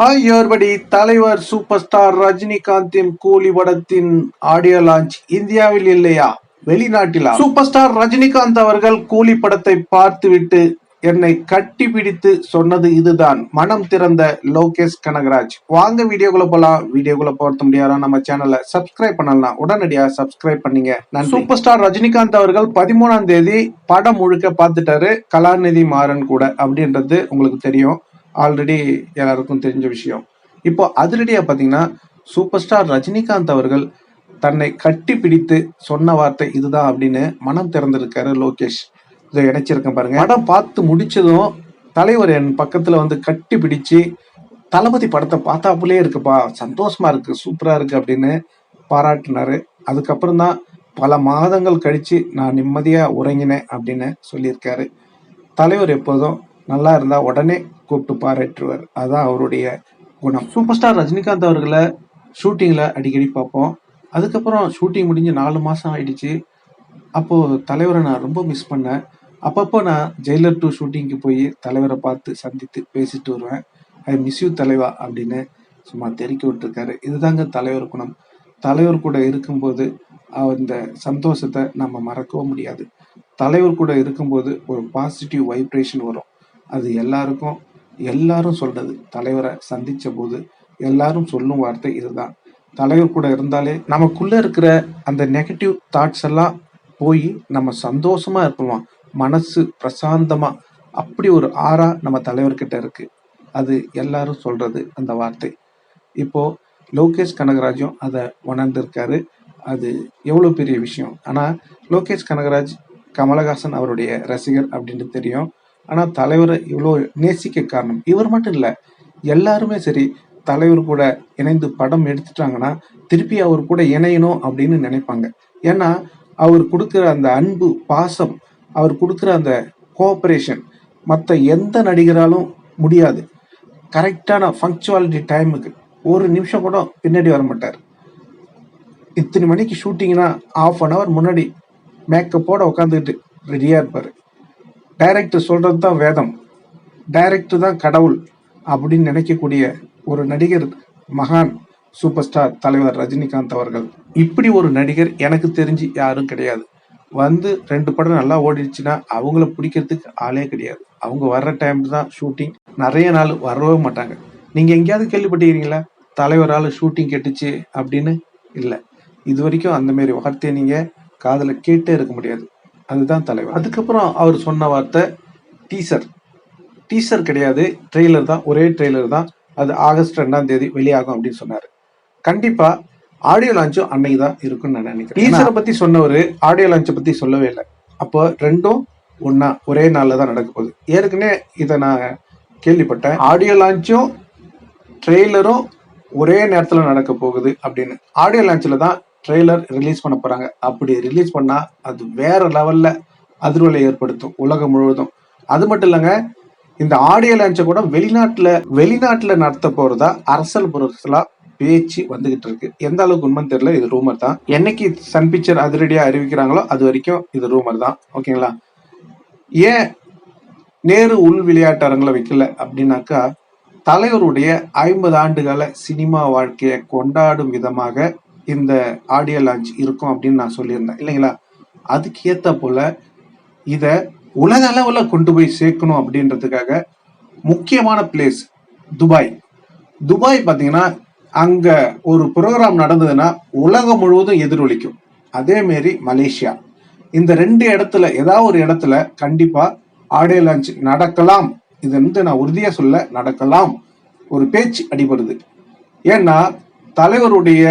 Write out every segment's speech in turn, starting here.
Hi everybody தலைவர் super star ரஜினிகாந்தின் கூலி படத்தின் ஆடியோ லான்ச் இந்தியாவில் இல்லையா? வெளிநாட்டிலா? சூப்பர் ஸ்டார் ரஜினிகாந்த் அவர்கள் கூலி படத்தை பார்த்துவிட்டு என்னை கட்டி பிடித்து சொன்னது இதுதான். மனம் திறந்த லோகேஷ் கனகராஜ். வாங்க வீடியோக்குள்ள போலாம். வீடியோக்குள்ள போறது முடியாதா? நம்ம சேனலை சப்ஸ்கிரைப் பண்ணலாம். உடனடியாக சப்ஸ்கிரைப் பண்ணீங்க. நான் சூப்பர் ஸ்டார் ரஜினிகாந்த் அவர்கள் பதிமூணாம் தேதி படம் முழுக்க பார்த்துட்டாரு. கலாநிதி மாறன் கூட அப்படின்றது உங்களுக்கு தெரியும். ஆல்ரெடி எல்லாருக்கும் தெரிஞ்ச விஷயம். இப்போ அதிரடியா பாத்தீங்கன்னா சூப்பர் ஸ்டார் ரஜினிகாந்த் அவர்கள் தன்னை கட்டி பிடித்து சொன்ன வார்த்தை இதுதான் அப்படின்னு மனம் திறந்திருக்காரு லோகேஷ். இதை இணைச்சிருக்கேன் பாருங்க. படம் பார்த்து முடிச்சதும் தலைவர் என் பக்கத்துல வந்து கட்டி பிடிச்சு தளபதி படத்தை பார்த்தாப்புலே இருக்குப்பா. சந்தோஷமா இருக்கு சூப்பரா இருக்கு அப்படின்னு பாராட்டினாரு. அதுக்கப்புறம் தான் பல மாதங்கள் கழிச்சு நான் நிம்மதியா உறங்கினேன் அப்படின்னு சொல்லியிருக்காரு. தலைவர் எப்போதும் நல்லா இருந்தா உடனே கூப்பிட்டு பாராட்டுவார். அதான் அவருடைய குணம். சூப்பர் ஸ்டார் ரஜினிகாந்த் அவர்களை ஷூட்டிங்கில் அடிக்கடி பார்ப்போம். அதுக்கப்புறம் ஷூட்டிங் முடிஞ்சு நாலு மாதம் ஆயிடுச்சு. அப்போது தலைவரை நான் ரொம்ப மிஸ் பண்ணேன். அப்பப்போ நான் ஜெயிலர் டூ ஷூட்டிங்க்கு போய் தலைவரை பார்த்து சந்தித்து பேசிட்டு வருவேன். ஐ மிஸ் யூ தலைவா அப்படின்னு சும்மா தெரிக்க விட்டுருக்காரு. இதுதாங்க தலைவர் குணம். தலைவர் கூட இருக்கும்போது அந்த சந்தோஷத்தை நம்ம மறக்கவும் முடியாது. தலைவர் கூட இருக்கும்போது ஒரு பாசிட்டிவ் வைப்ரேஷன் வரும். அது எல்லாருக்கும் எல்லாரும் சொல்றது. தலைவரை சந்திச்ச போது எல்லாரும் சொல்லும் வார்த்தை இதுதான். தலைவர் கூட இருந்தாலே நமக்குள்ள இருக்கிற அந்த நெகட்டிவ் தாட்ஸ் எல்லாம் போய் நம்ம சந்தோஷமா இருப்போம் மனசு பிரசாந்தமா அப்படி ஒரு ஆறா நம்ம தலைவர்கிட்ட இருக்கு. அது எல்லாரும் சொல்றது அந்த வார்த்தை. இப்போ லோகேஷ் கனகராஜும் அதை உணர்ந்திருக்காரு. அது எவ்வளோ பெரிய விஷயம். ஆனால் லோகேஷ் கனகராஜ் கமலஹாசன் அவருடைய ரசிகர் அப்படின்னு தெரியும். ஆனால் தலைவரை இவ்வளோ நேசிக்க காரணம் இவர் மட்டும் இல்லை எல்லாருமே சரி தலைவர் கூட இணைந்து படம் எடுத்துட்டாங்கன்னா திருப்பி அவர் கூட இணையணும் அப்படின்னு நினைப்பாங்க. ஏன்னா அவர் கொடுக்குற அந்த அன்பு பாசம் அவர் கொடுக்குற அந்த கோஆப்ரேஷன் மற்ற எந்த நடிகராலும் முடியாது. கரெக்டான ஃபங்க்சுவாலிட்டி டைமுக்கு ஒரு நிமிஷம் கூட பின்னாடி வர மாட்டார். இத்தனை மணிக்கு ஷூட்டிங்னா ஆஃப் அன் ஹவர் முன்னாடி மேக்கப்போட உட்காந்துக்கிட்டு ரெடியாக இருப்பார். டைரக்ட் சொல்கிறது தான் வேதம். டைரக்ட் தான் கடவுள் அப்படின்னு நினைக்கக்கூடிய ஒரு நடிகர் மகான் சூப்பர் ஸ்டார் தலைவர் ரஜினிகாந்த் அவர்கள். இப்படி ஒரு நடிகர் எனக்கு தெரிஞ்சு யாரும் கிடையாது. வந்து ரெண்டு படம் நல்லா ஓடிடுச்சுன்னா அவங்கள பிடிக்கிறதுக்கு ஆளே கிடையாது. அவங்க வர்ற டைம் தான் ஷூட்டிங் நிறைய நாள் வரவே மாட்டாங்க. நீங்கள் எங்கேயாவது கேள்விப்பட்டிருக்கீங்களா? தலைவரால் ஷூட்டிங் கெட்டுச்சு அப்படின்னு? இல்லை. இது வரைக்கும் அந்தமாரி வார்த்தையை நீங்கள் காதில் கேட்டே இருக்க முடியாது. அதுதான் தலைவர். அதுக்கப்புறம் அவர் சொன்ன வார்த்தை டீசர் டீசர் கிடையாது ட்ரெய்லர் தான் ஒரே ட்ரெய்லர் தான். அது ஆகஸ்ட் ரெண்டாம் தேதி வெளியாகும் அப்படின்னு சொன்னாரு. கண்டிப்பா ஆடியோ லான்ச்சும் அன்னைக்கு தான் இருக்கும்னு நான் நினைக்கிறேன். டீசரை பத்தி சொன்னவர் ஆடியோ லான்ச்சை பத்தி சொல்லவே இல்லை. அப்போ ரெண்டும் ஒன்னா ஒரே நாள்ல தான் நடக்க போகுது. ஏற்கனவே இதை நான் கேள்விப்பட்டேன். ஆடியோ லான்ச்சும் ட்ரெய்லரும் ஒரே நேரத்துல நடக்க போகுது அப்படின்னு. ஆடியோ லான்ச்சில் தான் ட்ரெய்லர் ரிலீஸ் பண்ண போறாங்க. அப்படி ரிலீஸ் பண்ணா அது வேற லெவல்ல அதிர்வலை ஏற்படுத்தும் உலகம் முழுவதும். அது மட்டும் இல்லைங்க இந்த ஆடியோ லான்ச்சை கூட வெளிநாட்டில் வெளிநாட்டில் நடத்த போகிறதா அரசல் புரசலா பேச்சு வந்துகிட்டு இருக்கு. எந்த அளவுக்கு உண்மைன்னு தெரியல இது ரூமர் தான். என்னைக்கு சன் பிக்சர் அதிரடியாக அறிவிக்கிறாங்களோ அது வரைக்கும் இது ரூமர் தான். ஓகேங்களா? ஏன் நேரு உள் விளையாட்டு அரங்கில் வைக்கல அப்படின்னாக்கா தலைவருடைய ஐம்பது ஆண்டுகால சினிமா வாழ்க்கையை கொண்டாடும் விதமாக இந்த ஆடியோ லான்ச் இருக்கும் அப்படின்னு நான் சொல்லியிருந்தேன். இல்லைங்களா? அதுக்கு ஏற்ற போல இதை உலக அளவில் கொண்டு போய் சேர்க்கணும் அப்படின்றதுக்காக முக்கியமான பிளேஸ் துபாய். துபாய் பார்த்தீங்கன்னா அங்கே ஒரு ப்ரோக்ராம் நடந்ததுன்னா உலகம் முழுவதும் எதிரொலிக்கும். அதே மாரி மலேசியா. இந்த ரெண்டு இடத்துல ஏதாவது ஒரு இடத்துல கண்டிப்பாக ஆடியோ லான்ச் நடக்கலாம். இது வந்து நான் உறுதியாக சொல்ல நடக்கலாம். ஒரு பேச்சு அடிபடுது. ஏன்னா தலைவருடைய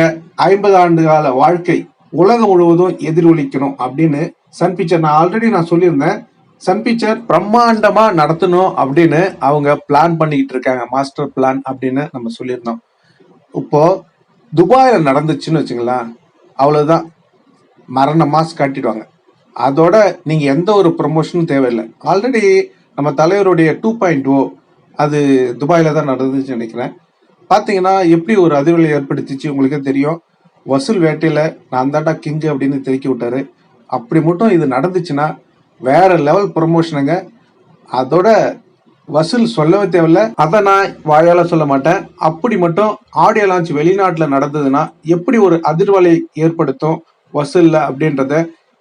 ஐம்பது ஆண்டு கால வாழ்க்கை உலகம் முழுவதும் எதிரொலிக்கணும் அப்படின்னு சன் பிக்சர் நான் ஆல்ரெடி நான் சொல்லியிருந்தேன். சன் பிக்சர் பிரம்மாண்டமா நடத்தணும் அப்படின்னு அவங்க பிளான் பண்ணிக்கிட்டு இருக்காங்க. மாஸ்டர் பிளான் அப்படின்னு நம்ம சொல்லியிருந்தோம். இப்போ துபாயில நடந்துச்சுன்னு வச்சுங்களேன். அவ்வளவுதான். மரண மாஸ் காட்டிடுவாங்க. அதோட நீங்க எந்த ஒரு ப்ரொமோஷனும் தேவையில்லை. ஆல்ரெடி நம்ம தலைவருடைய டூ பாயிண்ட் ஓ அது துபாயில தான் நடந்துச்சு நினைக்கிறேன். பார்த்தீங்கன்னா எப்படி ஒரு அதிர்வலை ஏற்படுத்திச்சு உங்களுக்கே தெரியும். வசூல் வேட்டையில் நான் தாண்டா கிங் அப்படின்னு தெருக்கி விட்டாரு. அப்படி மட்டும் இது நடந்துச்சுன்னா வேற லெவல் ப்ரொமோஷனுங்க அதோட வசூல் சொல்லவே தேவையில்ல. அதை நான் வாயால் சொல்ல மாட்டேன். அப்படி மட்டும் ஆடியோ லான்ச் வெளிநாட்டில் நடந்ததுன்னா எப்படி ஒரு அதிர்வலை ஏற்படுத்தும் வசூலில் அப்படின்றத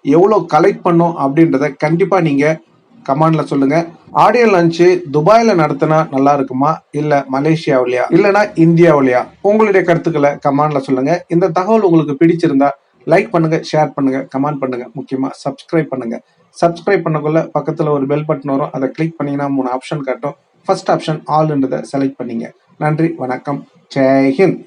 எவ்வளோ கலெக்ட் பண்ணும் அப்படின்றத கண்டிப்பாக நீங்கள் கமெண்ட்ல சொல்லுங்க. ஆடியோ லான்ச் துபாயில நடத்தினா நல்லா இருக்குமா? இல்ல மலேசியாவிலையா? இல்லனா இந்தியாவிலையா? உங்களுடைய கருத்துக்களை கமெண்ட்ல சொல்லுங்க. இந்த தகவல் உங்களுக்கு பிடிச்சிருந்தா லைக் பண்ணுங்க ஷேர் பண்ணுங்க கமெண்ட் பண்ணுங்க. முக்கியமா சப்ஸ்கிரைப் பண்ணுங்க. சப்ஸ்கிரைப் பண்ணக்குள்ள பக்கத்துல ஒரு பெல் பட்டன் வரும். அதை கிளிக் பண்ணீங்கன்னா மூணு ஆப்ஷன் காட்டும். ஃபர்ஸ்ட் ஆப்ஷன் ஆல்ன்றதை செலக்ட் பண்ணீங்க. நன்றி வணக்கம். ஜெய்ஹிந்த்